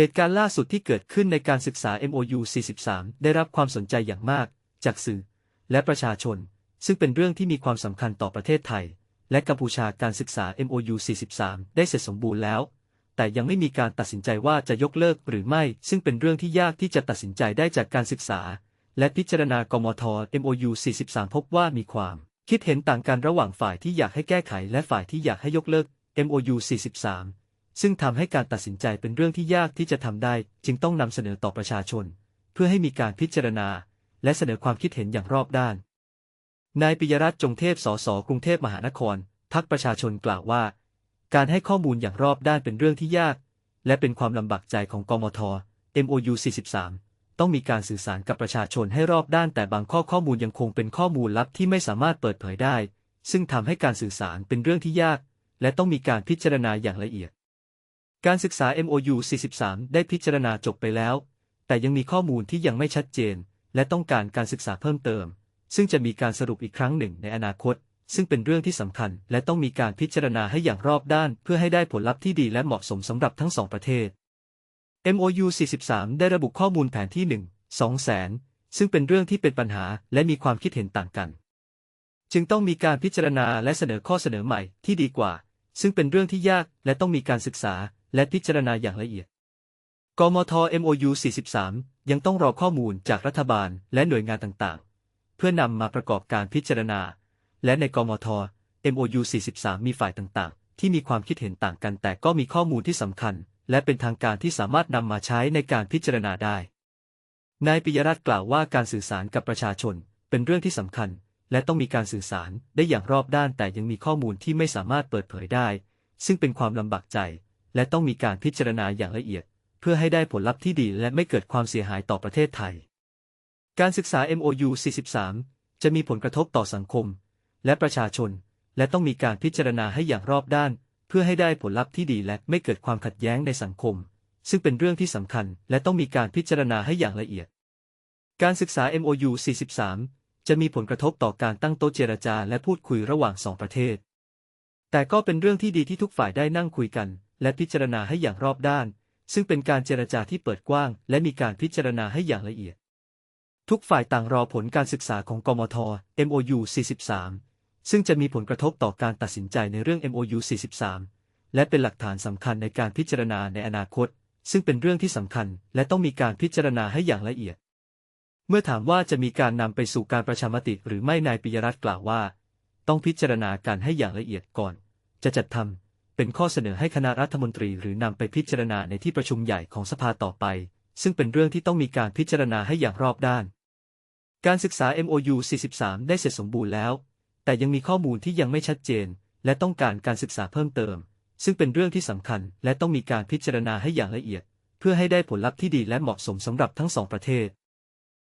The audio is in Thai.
เหตุการณ์ล่าสุดที่เกิดขึ้นในการศึกษา MOU 43 ได้รับความสนใจอย่างมาก จากสื่อ และประชาชน ซึ่งเป็นเรื่องที่มีความสำคัญต่อประเทศไทย และกัมพูชาการศึกษา MOU 43 ได้เสร็จสมบูรณ์แล้ว แต่ยังไม่มีการตัดสินใจว่าจะยกเลิกหรือไม่ ซึ่งเป็นเรื่องที่ยากที่จะตัดสินใจได้จากการศึกษา และพิจารณากมท MOU 43 พบว่ามีความ คิดเห็นต่างกันระหว่างฝ่ายที่อยากให้แก้ไข และฝ่ายที่อยากให้ยกเลิก MOU 43 ซึ่งทำให้การตัดสินใจเป็นเรื่องที่ยากที่จะทำได้ จึงต้องนำเสนอต่อประชาชน เพื่อให้มีการพิจารณา และเสนอความคิดเห็นอย่างรอบด้าน นายปิยรัตน์จงเทพ สส กรุงเทพมหานคร พักประชาชนกล่าวว่า การให้ข้อมูลอย่างรอบด้านเป็นเรื่องที่ยาก และเป็นความลำบากใจของกมท MOU 43 ต้องมีการสื่อสารกับประชาชนให้รอบด้าน แต่บางข้อข้อมูลยังคงเป็นข้อมูลลับที่ไม่สามารถเปิดเผยได้ ซึ่งทำให้การสื่อสารเป็นเรื่องที่ยาก และต้องมีการพิจารณาอย่างละเอียด การศึกษา MOU 43 ได้พิจารณาจบไปแล้ว แต่ยังมีข้อมูลที่ยังไม่ชัดเจน และต้องการการศึกษาเพิ่มเติม ซึ่งจะมีการสรุปอีกครั้งหนึ่งในอนาคต ซึ่งเป็นเรื่องที่สำคัญ และต้องมีการพิจารณาให้อย่างรอบด้าน เพื่อให้ได้ผลลัพธ์ที่ดีและเหมาะสมสำหรับทั้งสองประเทศ MOU 43 ได้ระบุข้อมูลแผนที่ 1 2แสนซึ่งเป็นเรื่องที่เป็นปัญหาและมีความคิดเห็นต่างกัน จึงต้องมีการพิจารณาและเสนอข้อเสนอใหม่ที่ดีกว่า ซึ่งเป็นเรื่องที่ยากและต้องมีการศึกษา และพิจารณาอย่างละเอียด กมท MOU 43 ยังต้องรอข้อมูลจากรัฐบาลและหน่วยงานต่างๆ เพื่อนำมาประกอบการพิจารณา และในกมท MOU 43 มีฝ่ายต่างๆ ที่มีความคิดเห็นต่างกัน แต่ก็มีข้อมูลที่สำคัญ และเป็นทางการที่สามารถนำมาใช้ในการพิจารณาได้ นายปิยรัตน์กล่าวว่าการสื่อสารกับประชาชน เป็นเรื่องที่สำคัญ และต้องมีการสื่อสารได้อย่างรอบด้านแต่ยังมีข้อมูลที่ไม่สามารถเปิดเผยได้ ซึ่งเป็นความลำบากใจ และต้องมีการพิจารณาอย่างละเอียด เพื่อให้ได้ผลลัพธ์ที่ดีและไม่เกิดความเสียหายต่อประเทศไทย การศึกษา MOU 43 จะมีผลกระทบต่อสังคม และประชาชน และต้องมีการพิจารณาให้อย่างรอบด้าน เพื่อให้ได้ผลลัพธ์ที่ดีและไม่เกิดความขัดแย้งในสังคม ซึ่งเป็นเรื่องที่สำคัญ และต้องมีการพิจารณาให้อย่างละเอียด การศึกษา MOU 43 จะมีผลกระทบต่อการตั้งโต๊ะเจรจาและพูดคุยระหว่างสองประเทศ แต่ก็เป็นเรื่องที่ดีที่ทุกฝ่ายได้นั่งคุยกัน และพิจารณาให้อย่างรอบด้าน ซึ่งเป็นการเจรจาที่เปิดกว้าง และมีการพิจารณาให้อย่างละเอียด ทุกฝ่ายต่างรอผลการศึกษาของกมท MOU 43 ซึ่งจะมีผลกระทบต่อการตัดสินใจในเรื่อง MOU 43 และเป็นหลักฐานสำคัญในการพิจารณาในอนาคต ซึ่งเป็นเรื่องที่สำคัญ และต้องมีการพิจารณาให้อย่างละเอียด เมื่อถามว่าจะมีการนำไปสู่การประชามติหรือไม่นายปิยรัตน์กล่าวว่า ต้องพิจารณาการให้อย่างละเอียดก่อน จะจัดทำ เป็นข้อเสนอให้คณะรัฐมนตรีหรือนำไปพิจารณาในที่ประชุมใหญ่ของสภาต่อไป ซึ่งเป็นเรื่องที่ต้องมีการพิจารณาให้อย่างรอบด้าน การศึกษา MOU 43 ได้เสร็จสมบูรณ์แล้ว แต่ยังมีข้อมูลที่ยังไม่ชัดเจน และต้องการการศึกษาเพิ่มเติม ซึ่งเป็นเรื่องที่สำคัญและต้องมีการพิจารณาให้อย่างละเอียด เพื่อให้ได้ผลลัพธ์ที่ดีและเหมาะสมสำหรับทั้งสองประเทศ